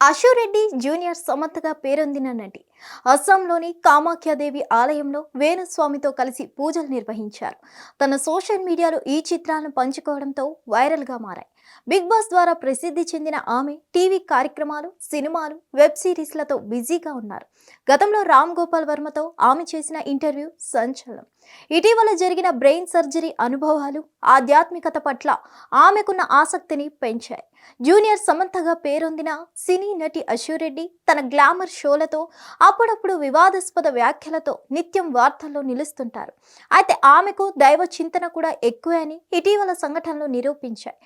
Ashu Reddy junior సమర్థగా పేరొందిన నటి. అస్సాంలోని కామాఖ్యాదేవి ఆలయంలో వేణుస్వామితో కలిసి పూజలు నిర్వహించారు. తన సోషల్ మీడియాలో ఈ చిత్రాలను పంచుకోవడంతో వైరల్గా మారాయి. బిగ్ బాస్ ద్వారా ప్రసిద్ధి చెందిన ఆమె టీవీ కార్యక్రమాలు సినిమాలు వెబ్ సిరీస్లతో బిజీగా ఉన్నారు. గతంలో రామ్ గోపాల్ వర్మతో ఆమె చేసిన ఇంటర్వ్యూ సంచలనం. ఇటీవల జరిగిన బ్రెయిన్ సర్జరీ అనుభవాలు ఆధ్యాత్మికత పట్ల ఆమెకున్న ఆసక్తిని పెంచాయి. జూనియర్ సమంతగా పేరొందిన సినీ నటి అశురెడ్డి తన గ్లామర్ షోలతో అప్పుడప్పుడు వివాదాస్పద వ్యాఖ్యలతో నిత్యం వార్తల్లో నిలుస్తుంటారు. అయితే ఆమెకు దైవ చింతన కూడా ఎక్కువే అని ఇటీవల సంఘటనలు నిరూపించాయి.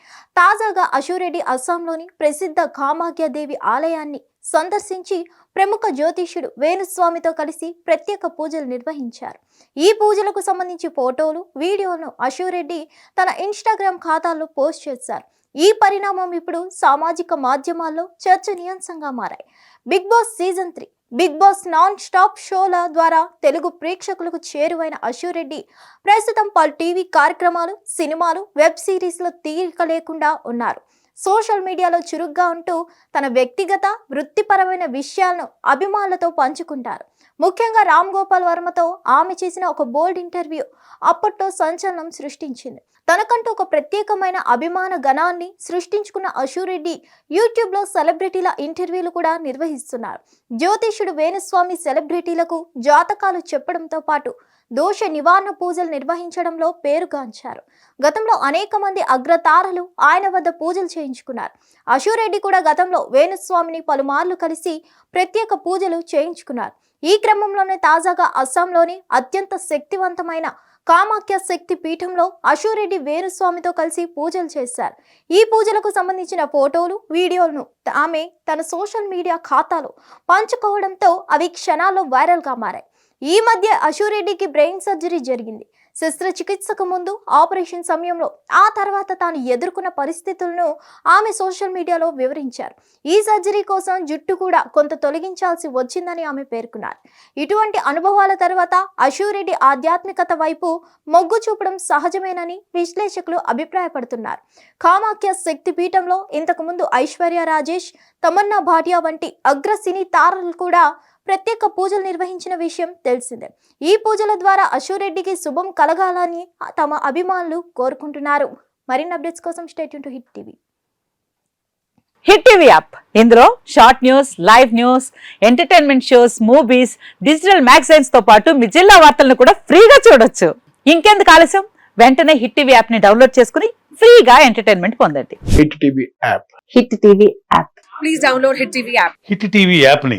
తాజాగా అశోరెడ్డి అస్సాంలోని ప్రసిద్ధ కామాఖ్యాదేవి ఆలయాన్ని సందర్శించి ప్రముఖ జ్యోతిష్యుడు వేణుస్వామితో కలిసి ప్రత్యేక పూజలు నిర్వహించారు. ఈ పూజలకు సంబంధించి ఫోటోలు వీడియోలను అశోరెడ్డి తన ఇన్స్టాగ్రామ్ ఖాతాలో పోస్ట్ చేశారు. ఈ పరిణామం ఇప్పుడు సామాజిక మాధ్యమాల్లో చర్చనీయాంశంగా మారాయి. Bigg Boss season three Bigg Boss non stop షోల ద్వారా తెలుగు ప్రేక్షకులకు చేరువైన అశురెడ్డి ప్రస్తుతం పలు టీవీ కార్యక్రమాలు సినిమాలు వెబ్ సిరీస్లో తీరిక లేకుండా ఉన్నారు. సోషల్ మీడియాలో చురుగ్గా ఉంటూ తన వ్యక్తిగత వృత్తిపరమైన విషయాలను అభిమానులతో పంచుకుంటారు. ముఖ్యంగా రామ్ గోపాల్ వర్మతో ఆమె చేసిన ఒక బోల్డ్ ఇంటర్వ్యూ అప్పట్లో సంచలనం సృష్టించింది. తనకంటూ ఒక ప్రత్యేకమైన అభిమాన గణాన్ని సృష్టించుకున్న అశురెడ్డి యూట్యూబ్లో సెలబ్రిటీల ఇంటర్వ్యూలు కూడా నిర్వహిస్తున్నారు. జ్యోతిష్యుడు వేణుస్వామి సెలబ్రిటీలకు జాతకాలు చెప్పడంతో పాటు దోష నివారణ పూజలు నిర్వహించడంలో పేరుగాంచారు గతంలో అనేక మంది అగ్రతారలు ఆయన వద్ద పూజలు చేయించుకున్నారు. అశురెడ్డి కూడా గతంలో వేణుస్వామిని పలుమార్లు కలిసి ప్రత్యేక పూజలు చేయించుకున్నారు. ఈ క్రమంలోనే తాజాగా అస్సాంలోని అత్యంత శక్తివంతమైన కామాఖ్య శక్తి పీఠంలో అశురెడ్డి వేణుస్వామితో కలిసి పూజలు చేశారు. ఈ పూజలకు సంబంధించిన ఫోటోలు వీడియోలను ఆమె తన సోషల్ మీడియా ఖాతాలో పంచుకోవడంతో అవి క్షణాల్లో వైరల్గా మారాయి. ఈ మధ్య అశురెడ్డికి బ్రెయిన్ సర్జరీ జరిగింది. శస్త్రచికిత్సకు ముందు ఆపరేషన్ సమయంలో ఆ తర్వాత తాను ఎదుర్కొన్న పరిస్థితులను ఆమె సోషల్ మీడియాలో వివరించారు. ఈ సర్జరీ కోసం జుట్టు కూడా కొంత తొలగించాల్సి వచ్చిందని ఆమె పేర్కొన్నారు. ఇటువంటి అనుభవాల తర్వాత అశూరెడ్డి ఆధ్యాత్మికత వైపు మొగ్గు చూపడం సహజమేనని విశ్లేషకులు అభిప్రాయపడుతున్నారు. కామాఖ్య శక్తి పీఠంలో ఇంతకుముందు ఐశ్వర్య రాజేష్ తమన్నా భాటియా వంటి అగ్ర సినీ తారలు కూడా ప్రత్యేక పూజలు నిర్వహించిన విషయం తెలిసిందే. ఈ పూజల ద్వారా అశురెడ్డికి శుభం కలగాలని తమ అభిమానులు కోరుకుంటున్నారు. మరిన్ని అప్డేట్స్ కోసం state to hit TV. Hit TV app. ఇందులో short news live news entertainment shows movies digital మ్యాగజైన్స్తో పాటు మీ జిల్లా వార్తలను కూడా ఫ్రీగా చూడొచ్చు. ఇంకెందుకు ఆలస్యం? వెంటనే హిట్ టీవీ యాప్ని డౌన్లోడ్ చేసుకుని ఫ్రీగా ఎంటర్టైన్మెంట్ పొందండి. Hit TV app. Hit TV app. Please download Hit TV app. Hit TV యాప్ని